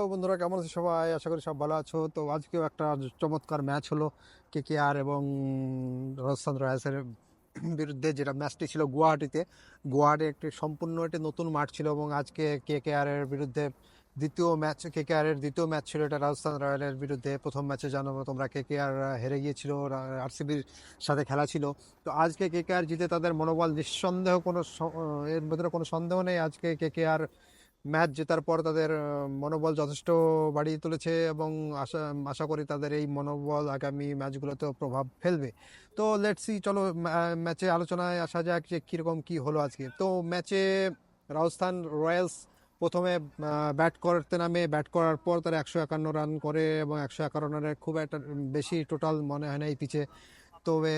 তো বন্ধুরা কেমন আছে সবাই? আশা করি সব ভালো আছো। তো আজকেও একটা চমৎকার ম্যাচ হলো কে কে আর এবং রাজস্থান রয়্যালসের বিরুদ্ধে যেটা ম্যাচটি ছিল গুয়াহাটিতে। গুয়াহাটি একটি সম্পূর্ণ একটি নতুন মাঠ ছিল এবং আজকে কে কে আর এর বিরুদ্ধে দ্বিতীয় ম্যাচ কে কে আর এর দ্বিতীয় ম্যাচ ছিল এটা রাজস্থান রয়্যালের বিরুদ্ধে। প্রথম ম্যাচে জানো তোমরা কে কে আর হেরে গিয়েছিল আরসিবির সাথে খেলা ছিল। তো আজকে কে কে আর জিতে তাদের মনোবল নিঃসন্দেহ কোনো এর ভিতরে কোনো সন্দেহ নেই। আজকে কে কে আর ম্যাচ জেতার পর তাদের মনোবল যথেষ্ট বাড়িয়ে তুলেছে এবং আশা আশা করি তাদের এই মনোবল আগামী ম্যাচগুলোতেও প্রভাব ফেলবে। তো লেটসি চলো ম্যাচে আলোচনায় আসা যাক যে কীরকম কী হলো আজকে। তো ম্যাচে রাজস্থান রয়্যালস প্রথমে ব্যাট করতে নামে। ব্যাট করার পর তারা একশো একান্ন রান করে এবং একশো একান্ন রানের খুব একটা বেশি টোটাল মনে হয় না এই পিচে তবে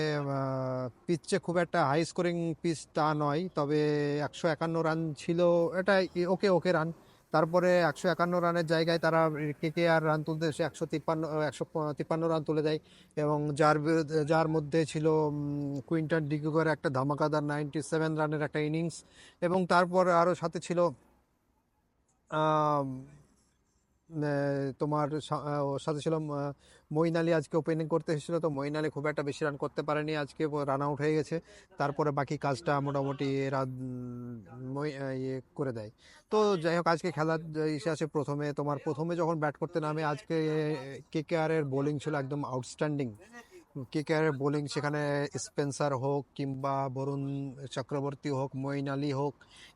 পিচে খুব একটা হাই স্কোরিং পিচ তা নয়। তবে একশো একান্ন রান ছিল। এটা ওকে ওকে রান তারপরে একশো একান্ন রানের জায়গায় তারা কে কে আর রান তুলতে এসে একশো তিপ্পান্ন একশো তিপ্পান্ন রান তুলে দেয়। এবং যার যার মধ্যে ছিল উম, কুইন্টন ডিকুগের একটা ধামাকাদার নাইনটি সেভেন রানের একটা ইনিংস এবং তারপর আরও সাথে ছিল তোমার সাথে ছিল মইন আলী আজকে ওপেনিং করতে এসেছিল, তো মইন আলী খুব একটা বেশি রান করতে পারেনি, আজকে রান আউট হয়ে গেছে। তারপরে বাকি কাজটা মোটামুটি এরা ইয়ে করে দেয়। তো যাই হোক, আজকে খেলার ইসে আছে প্রথমে, তোমার প্রথমে যখন ব্যাট করতে নামে, আজকে কে কে আর এর বোলিং ছিল একদম আউটস্ট্যান্ডিং কে কে বোলিং সেখানে স্পেন্সার হোক কিংবা বরুণ চক্রবর্তী হোক, মঈন আলী হোক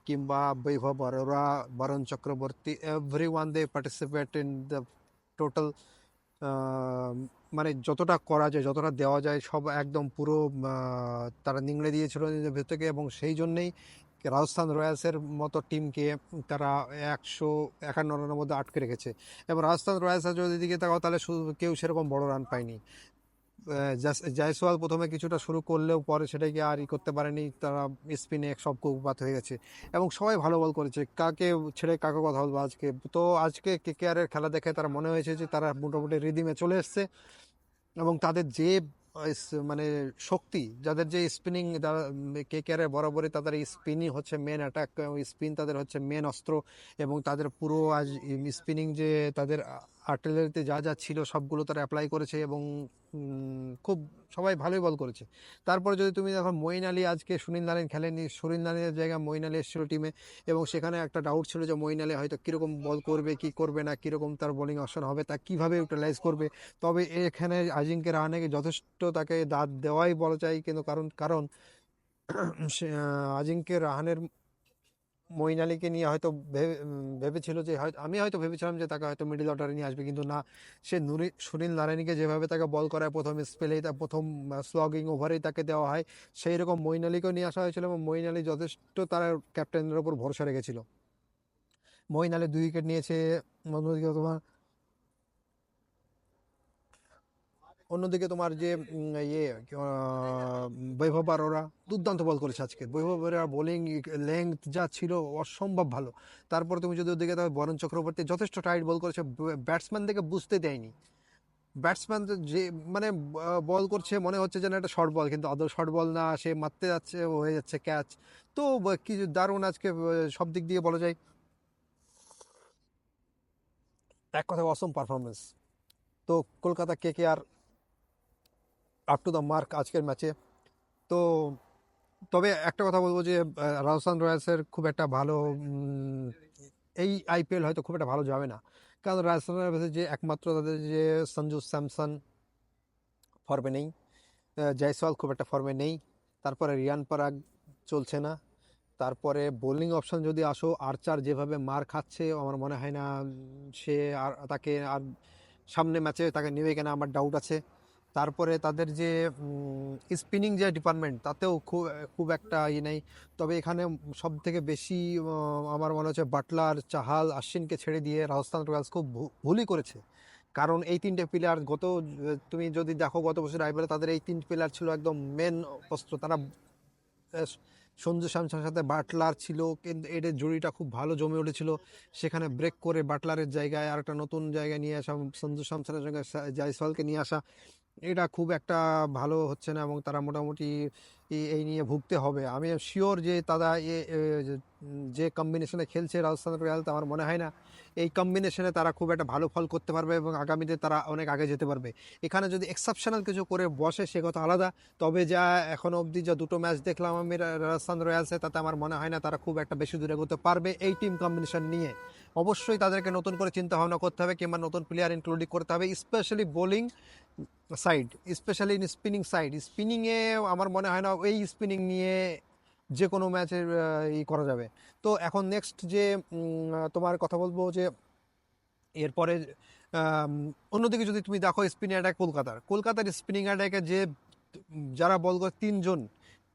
কিংবা Vaibhav Arora Varun Chakravarthy every one they participate in the total মানে যতটা করা যায়, যতটা দেওয়া যায়, সব একদম পুরো তারা নিংড়ে দিয়েছিল নিজেদের ভেতর থেকে এবং সেই জন্যেই রাজস্থান রয়্যালসের মতো টিমকে তারা একশো একান্ন রানের মধ্যে আটকে রেখেছে। এবং রাজস্থান রয়্যালসের যদি দিকে তাকাও, তাহলে কেউ সেরকম বড় রান পায়নি। জয়সওয়াল প্রথমে কিছুটা শুরু করলেও পরে সেটাকে আর ই করতে পারেনি। তারা স্পিনে সব কুপাত হয়ে গেছে। এবং সবাই ভালো বল করেছে। কাকে ছেড়ে কাকে কথা বলব আজকে? তো আজকে কে কে এর খেলা দেখে তারা মনে হয়েছে যে তারা মোটামুটি রিদিমে চলে এসছে। এবং তাদের যে মানে শক্তি, যাদের যে স্পিনিং কে কে আর বরাবরই তাদের স্পিনই হচ্ছে মেন অ্যাটাক স্পিন তাদের হচ্ছে মেন অস্ত্র। এবং তাদের পুরো আজ স্পিনিং যে তাদের আর্টিলারিতে যা যা ছিল সবগুলো তারা অ্যাপ্লাই করেছে এবং খুব সবাই ভালোই বল করেছে। তারপরে যদি তুমি দেখো মঈন আলী আজকে সুনীল নারায়ণ খেলেনি, সুনীল নারায়ণের জায়গায় মঈন আলী এসেছিল টিমে এবং সেখানে একটা ডাউট ছিল যে মঈন আলী হয়তো কীরকম বল করবে, কি করবে না, কীরকম তার বোলিং অপশন হবে, তা কীভাবে ইউটিলাইজ করবে? তবে এখানে আজিঙ্কে রাহানেকে যথেষ্ট তাকে দাঁত দেওয়াই বলা যায়, কিন্তু কারণ কারণ আজিঙ্কে রাহানের মঈন আলীকে নিয়ে হয়তো ভেবেছিল যে হয়তো, আমি হয়তো ভেবেছিলাম যে তাকে হয়তো মিডিল অর্ডারে নিয়ে আসবে, কিন্তু না। সে নুরি, সুনীল নারায়ণীকে যেভাবে তাকে বল করায়, প্রথম স্পেলেই তা, প্রথম স্লগিং ওভারেই তাকে দেওয়া হয়, সেই রকম মইন আলীকেও নিয়ে আসা হয়েছিল এবং মইন আলী যথেষ্ট তার ক্যাপ্টেনের ওপর ভরসা রেখেছিল। মইন আলী দুই উইকেট নিয়েছে তোমার অন্যদিকে তোমার যে ইয়ে বৈভব আরোরা দুর্দান্ত বল করেছে আজকে। বৈভব আরোরা বোলিং লেংথ যা ছিল অসম্ভব ভালো। তারপর তুমি যদি ওদিকে দেখো বরুণ চক্রবর্তী যথেষ্ট টাইট বল করেছে ব্যাটসম্যান থেকে বুঝতে দেয়নি। ব্যাটসম্যান যে মানে বল করছে মনে হচ্ছে যেন একটা শর্ট বল কিন্তু আদৌ শর্ট বল না, সে মারতে যাচ্ছে হয়ে যাচ্ছে ক্যাচ তো কিছু দারুণ আজকে সব দিক দিয়ে বলা যায়। এক কথা অসম পারফরমেন্স তো, Kolkata K K R up to the mark আজকের ম্যাচে তো তবে একটা কথা বলব যে রাজস্থান রয়্যালসের খুব একটা ভালো এই আইপিএল হয়তো খুব একটা ভালো যাবে না। কারণ রাজস্থান রয়্যালসের যে একমাত্র তাদের যে সঞ্জু স্যামসন ফর্মে নেই জয়সওয়াল খুব একটা ফর্মে নেই। তারপরে রিয়ান পরাগ চলছে না। তারপরে বোলিং অপশন যদি আসো আর্চার যেভাবে মার খাচ্ছে, আমার মনে হয় না সে আর তাকে আর সামনে ম্যাচে তাকে নেবে কেনা আমার ডাউট আছে। তারপরে তাদের যে স্পিনিং যে ডিপার্টমেন্ট তাতেও খুব খুব একটা ই নেই। তবে এখানে সব থেকে বেশি আমার মনে হচ্ছে বাটলার, চাহাল, আশ্বিনকে ছেড়ে দিয়ে রাজস্থান রয়্যালস খুব ভুলই করেছে। কারণ এই তিনটে প্লেয়ার গত, তুমি যদি দেখো গত বছর আইপিএলে তাদের এই তিন প্লেয়ার ছিল একদম মেন অস্ত্র। তারা সঞ্জু স্যামসনের সাথে বাটলার ছিল, কিন্তু এদের জুড়িটা খুব ভালো জমে উঠেছিল। সেখানে ব্রেক করে বাটলারের জায়গায় আর একটা নতুন জায়গায় নিয়ে আসা, সঞ্জু স্যামসনের সঙ্গে জয়সওয়ালকে নিয়ে আসা। এটা খুব একটা ভালো হচ্ছে না এবং তারা মোটামুটি এই নিয়ে ভুগতে হবে। আমি শিওর যে তারা এ- যে কম্বিনেশনে খেলছে রাজস্থান রয়্যালস আমার মনে হয় না এই কম্বিনেশনে তারা খুব একটা ভালো ফল করতে পারবে এবং আগামীতে তারা অনেক আগে যেতে পারবে। এখানে যদি এক্সেপশনাল কিছু করে বসে, সে কথা আলাদা। তবে যা এখন অবধি যা দুটো ম্যাচ দেখলাম আমি রাজস্থান রয়্যালসে তাতে আমার মনে হয় না তারা খুব একটা বেশি দূরে করতে পারবে এই টিম কম্বিনেশন নিয়ে। অবশ্যই তাদেরকে নতুন করে চিন্তা ভাবনা করতে হবে কিংবা নতুন প্লেয়ার ইনক্লুডিং করতে হবে specially bowling side specially in spinning side স্পিনিংয়ে আমার মনে হয় না এই স্পিনিং নিয়ে যে কোনো ম্যাচের ই করা যাবে। তো এখন নেক্সট যে তোমার কথা বলব যে, এরপরে অন্যদিকে যদি তুমি দেখো স্পিনিং অ্যাটাক কলকাতার। কলকাতার স্পিনিং অ্যাটাকে যে যারা বল করে তিনজন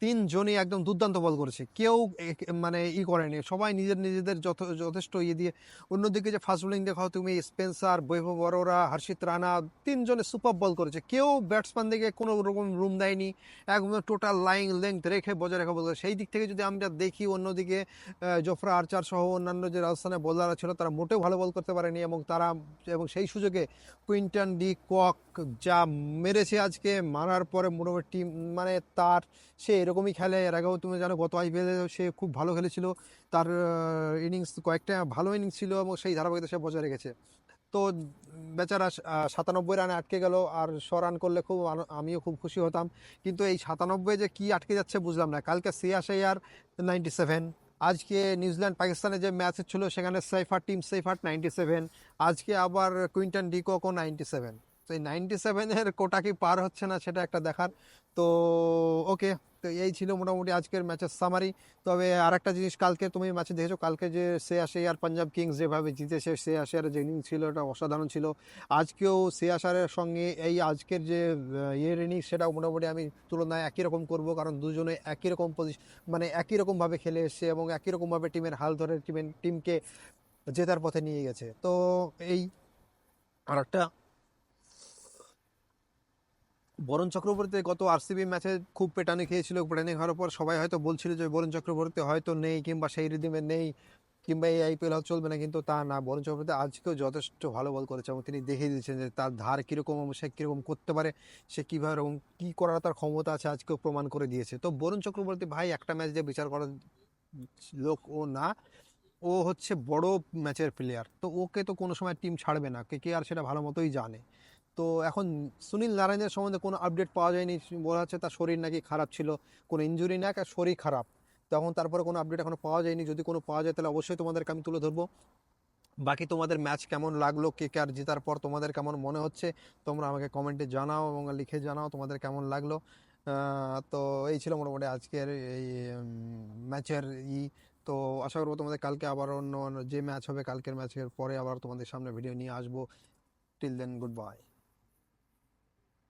তিনজনই একদম দুর্দান্ত বল করেছে। কেউ মানে ই করেনি। সবাই নিজের নিজেদের যথ- যথেষ্ট ইয়ে দিয়ে, অন্যদিকে যে ফাস্ট বোলিং দেখাও তুমি স্পেন্সার বৈভব বড়োরা হর্ষিত রানা, তিনজনে সুপার বল করেছে। কেউ ব্যাটসম্যান দিকে কোনো রকম রুম দেয়নি, একদম টোটাল লাইন লেংথ রেখে বজায় রেখে বল সেই দিক থেকে যদি আমরা দেখি, অন্যদিকে জোফরা আর্চার সহ অন্যান্য যে রাজস্থানের বোলাররা ছিল, তারা মোটেও ভালো বল করতে পারেনি এবং তারা, এবং সেই সুযোগে কুইন্টন ডি কক যা মেরেছে আজকে, মারার পরে মোটামুটি টিম মানে তার সে এরকমই খেলে। এর আগেও তুমি জানো গত আইপিএলে সে খুব ভালো খেলেছিল। তার ইনিংস কয়েকটা ভালো ইনিংস ছিল এবং সেই ধারাবাহিকতা সে বজায় রেখেছে। তো বেচারা সাতানব্বই রানে আটকে গেল আর শ রান করলে খুব আমিও খুব খুশি হতাম। কিন্তু এই সাতানব্বই যে কি আটকে যাচ্ছে বুঝলাম না। কালকে সিয়াশে আর নাইনটি সেভেন আজকে নিউজিল্যান্ড পাকিস্তানের যে ম্যাচ ছিল সেখানে সেফার টিম সেফার নাইনটি সেভেন আজকে আবার কুইন্টন ডিকোকও নাইনটি সেভেন তো এই নাইনটি সেভেনের কোটা কি পার হচ্ছে না সেটা একটা দেখার। তো, ওকে। তো এই ছিল মোটামুটি আজকের ম্যাচের সামারি তবে আর একটা জিনিস, কালকে তুমি ম্যাচে দেখেছ, কালকে যে শ্রেয়াস আর পাঞ্জাব কিংস যেভাবে জিতেছে শ্রেয়াস আয়ারের যে ইনিংস ছিল ওটা অসাধারণ ছিল। আজকেও শ্রেয়াস আয়ারের সঙ্গে এই আজকের যে ইয়ের ইনিংস সেটা মোটামুটি আমি তুলনায় একই রকম করব, কারণ দুজনে একই রকম পজিশন মানে একই রকমভাবে খেলে এসছে এবং একই রকমভাবে টিমের হাল ধরে টিমের টিমকে জেতার পথে নিয়ে গেছে। তো এই আর একটা বরুণ চক্রবর্তী গত আরসিবি ম্যাচে খুব পেটানি খেয়েছিল, পেটানি খাওয়ার পর সবাই হয়তো বলছিল যে বরুণ চক্রবর্তী হয়তো নেই কিংবা সেই রিদিমে নেই কিংবা এই আইপিএল চলবে না, কিন্তু তা না। বরুণ চক্রবর্তী আজকেও যথেষ্ট ভালো বল করেছে এবং তিনি দেখিয়ে দিয়েছেন যে তার ধার কীরকম সে কীরকম করতে পারে, সে কীভাবে এবং কী করার তার ক্ষমতা আছে আজকেও প্রমাণ করে দিয়েছে। তো বরুণ চক্রবর্তী ভাই একটা ম্যাচ দিয়ে বিচার করার লোক ও না, ও হচ্ছে বড় ম্যাচের প্লেয়ার তো ওকে তো কোনো সময় টিম ছাড়বে না, কে কে আর সেটা ভালো মতোই জানে। তো এখন সুনীল নারায়ণের সম্বন্ধে কোনো আপডেট পাওয়া যায়নি। বলা হচ্ছে তার শরীর নাকি খারাপ ছিল, কোনো ইঞ্জুরি না আর শরীর খারাপ। তখন তারপরে কোনো আপডেট এখনও পাওয়া যায়নি। যদি কোনো পাওয়া যায় তাহলে অবশ্যই তোমাদেরকে আমি তুলে ধরবো। বাকি তোমাদের ম্যাচ কেমন লাগল, কে কে আর জেতার পর তোমাদের কেমন মনে হচ্ছে, তোমরা আমাকে কমেন্টে জানাও এবং লিখে জানাও তোমাদের কেমন লাগল। তো এই ছিল মোটামুটি আজকের এই ম্যাচের ই। তো আশা করব তোমাদের কালকে আবার অন্য যে ম্যাচ হবে কালকের ম্যাচের পরে আবার তোমাদের সামনে ভিডিও নিয়ে আসব। Till then good bye